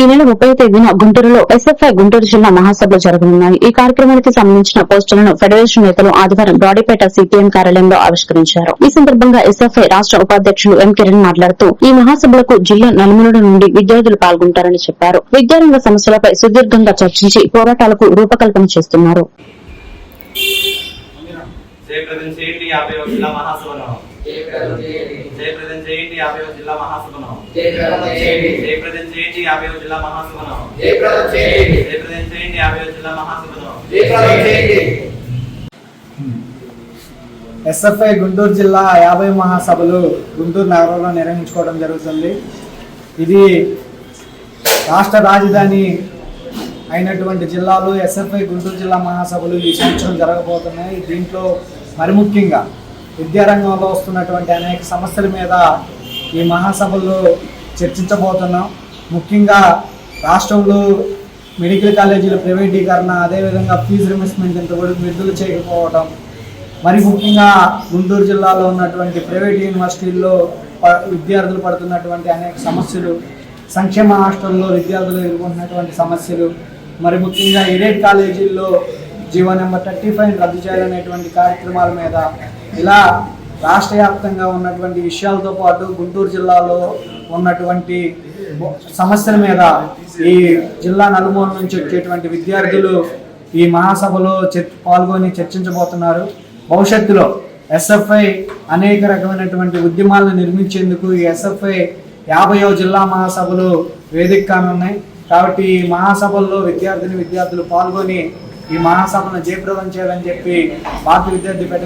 ఈ నెల ముప్పై తేదీన గుంటూరులో ఎస్ఎఫ్ఐ గుంటూరు జిల్లా మహాసభలు జరగనున్నాయి. ఈ కార్యక్రమానికి సంబంధించిన పోస్టులను ఫెడరేషన్ నేతలు ఆదివారం బ్రాడీపేట సిపిఎం కార్యాలయంలో ఆవిష్కరించారు. ఈ సందర్భంగా ఎస్ఎఫ్ఐ రాష్ట ఉపాధ్యక్షులు ఎం కిరణ్ మాట్లాడుతూ ఈ మహాసభలకు జిల్లా నలుమూలల నుండి విద్యార్థులు పాల్గొంటారని చెప్పారు. విద్యారంగ సమస్యలపై సుదీర్ఘంగా చర్చించి పోరాటాలకు రూపకల్పన చేస్తున్నారు. జయప్రదం చేయండి యాభై జిల్లా మహాసభను. జయప్రదం చేయండి. జయప్రదం చేయండి యాభై జిల్లా మహాసభను. జయప్రదం చేయండి. యాభై మహాసభను. ఎస్ఎఫ్ఐ గుంటూరు జిల్లా యాభై మహాసభలు గుంటూరు నగరంలో నిర్వహించుకోవడం జరుగుతుంది. ఇది రాష్ట్ర రాజధాని అయినటువంటి జిల్లాలో ఎస్ఎఫ్ఐ గుంటూరు జిల్లా మహాసభలు ఈ సంవత్సరం జరగబోతున్నాయి. దీంట్లో మరి ముఖ్యంగా విద్యారంగంలో వస్తున్నటువంటి అనేక సమస్యల మీద ఈ మహాసభల్లో చర్చించబోతున్నాం. ముఖ్యంగా రాష్ట్రంలో మెడికల్ కాలేజీల ప్రైవేటీకరణ అదేవిధంగా ఫీజు రిమిస్మెంట్ ఇంతవరకు విడుదల చేయకపోవడం మరి ముఖ్యంగా గుంటూరు జిల్లాలో ఉన్నటువంటి ప్రైవేట్ యూనివర్సిటీల్లో ప- విద్యార్థులు పడుతున్నటువంటి అనేక సమస్యలు సంక్షేమ హాస్టల్లో విద్యార్థులు ఎదుర్కొంటున్నటువంటి సమస్యలు మరి ముఖ్యంగా ఎయిడెడ్ కాలేజీల్లో జీవో నెంబర్ థర్టీ ఫైవ్ రద్దు చేయాలనేటువంటి కార్యక్రమాల మీద ఇలా రాష్ట్ర వ్యాప్తంగా ఉన్నటువంటి విషయాలతో పాటు గుంటూరు జిల్లాలో ఉన్నటువంటి సమస్యల మీద ఈ జిల్లా నలుమూల నుంచి వచ్చేటువంటి విద్యార్థులు ఈ మహాసభలో పాల్గొని చర్చించబోతున్నారు. భవిష్యత్తులో ఎస్ఎఫ్ఐ అనేక రకమైనటువంటి ఉద్యమాలను నిర్మించేందుకు ఈ ఎస్ఎఫ్ఐ యాభయో జిల్లా మహాసభలు వేదిక కానున్నాయి కాబట్టి ఈ మహాసభల్లో విద్యార్థిని విద్యార్థులు పాల్గొని ఈ మహాసభను జయప్రదం చేయాలని చెప్పి భారత విద్యార్థి ఫెడరేషన్